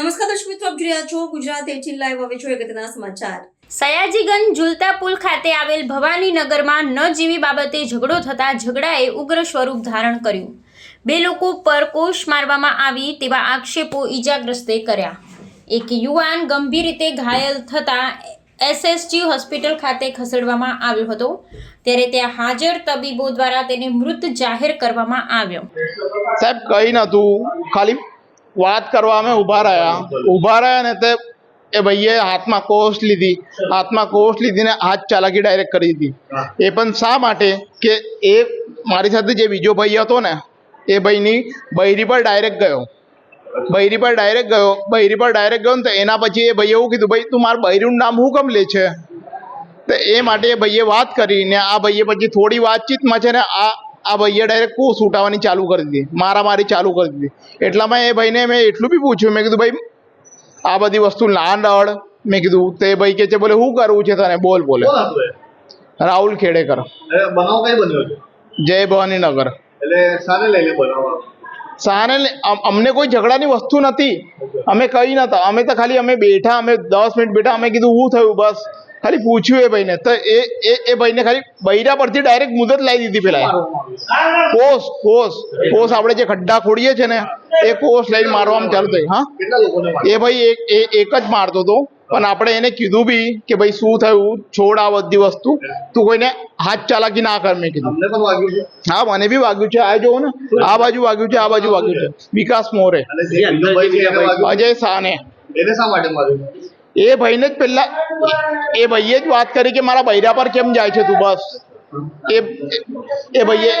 જોઈ રહ્યા છો ગુજરાત એટીન લાઈવ હવે જોઈએ અગત્યના સમાચાર. સયાજીગંજ ઝુલતા પુલ ખાતે આવેલ ભવાનીનગરમાં ન જીવી બાબતે ઝઘડો થતા ઝઘડાએ ઉગ્ર સ્વરૂપ ધારણ કર્યું. બે લોકો પર કોષ મારવામાં આવી તેવા આક્ષેપો ઈજાગ્રસ્તે કર્યા. એક યુવાન ગંભીર રીતે ઘાયલ થતા એસએસજી હોસ્પિટલ ખાતે ખસેડવામાં આવ્યો હતો. ત્યારે ત્યાં હાજર તબીબો દ્વારા તેને મૃત જાહેર કરવામાં આવ્યો. સાહેબ કઈ નતું ખાલી વાત કરવા અમે ઊભા રહ્યા. ઊભા રહ્યા ને તે એ ભાઈએ હાથમાં કોષ લીધી. હાથમાં કોષ લીધીને હાથ ચાલાકી ડાયરેક્ટ કરી દીધી. એ પણ શા માટે? કે એ મારી સાથે જે બીજો ભાઈ હતો ને એ ભાઈની બૈરી પર ડાયરેક્ટ ગયો. બૈરી પર ડાયરેક્ટ ગયો. બૈરી પર ડાયરેક્ટ ગયો ને તો એના પછી એ ભાઈએ એવું કીધું ભાઈ તું મારા બૈરીનું નામ હું કેમ લે છે? તો એ માટે એ ભાઈએ વાત કરી ને આ ભાઈએ પછી થોડી વાતચીતમાં છે ને આ આ ભાઈએ ડાયરેક્ટ કૂસ ઉઠાવવાની ચાલુ કરી દીધી. મારામારી ચાલુ કરી દીધી. એટલામાં એ ભાઈને મેં એટલું બી પૂછ્યું. મેં કીધું ભાઈ આ બધી વસ્તુ ના નડ મેં કીધું તે ભાઈ કે છે બોલે શું કરવું છે તને? બોલ બોલે? રાહુલ ખેડેકર. બનાવ કઈ બન્યો છે? જય ભવાનીનગર. એટલે શાને લઈને બનાવ? સાને અમને કોઈ ઝઘડાની વસ્તુ નથી. અમે કઈ નતા. અમે તો ખાલી અમે બેઠા અમે દસ મિનિટ બેઠા અમે કીધું શું થયું બસ. ખાલી પૂછ્યું એ ભાઈને. તો એ એ એ ભાઈને ખાલી બૈરા પરથી ડાયરેક્ટ મુદત લાવી દીધી પેલા કોસ કોસ કોસ આપણે જે ખડ્ડા ખોડીએ છે ને એ કોસ લઈને મારવામાં ચાલુ થઈ. હા? એ ભાઈ એક એ એક જ મારતો હતો. પણ આપણે એને કીધું બી કે ભાઈ શું થયું? છોડ આ બધી વસ્તુ. તું કોઈને હાથ ચાલાકી ના કર મેં કીધું. હા મને બી વાગ્યું છે. આ જોવો ને આ બાજુ વાગ્યું છે આ બાજુ વાગ્યું છે. વિકાસ મોરે. અજય શાહ ને એને શા માટે માર્યું? એ ભાઈને જ પેલા એ ભાઈએ જ વાત કરી કે મારા બૈરા પર કેમ જાય છે તું બસ? એ એ ભાઈએ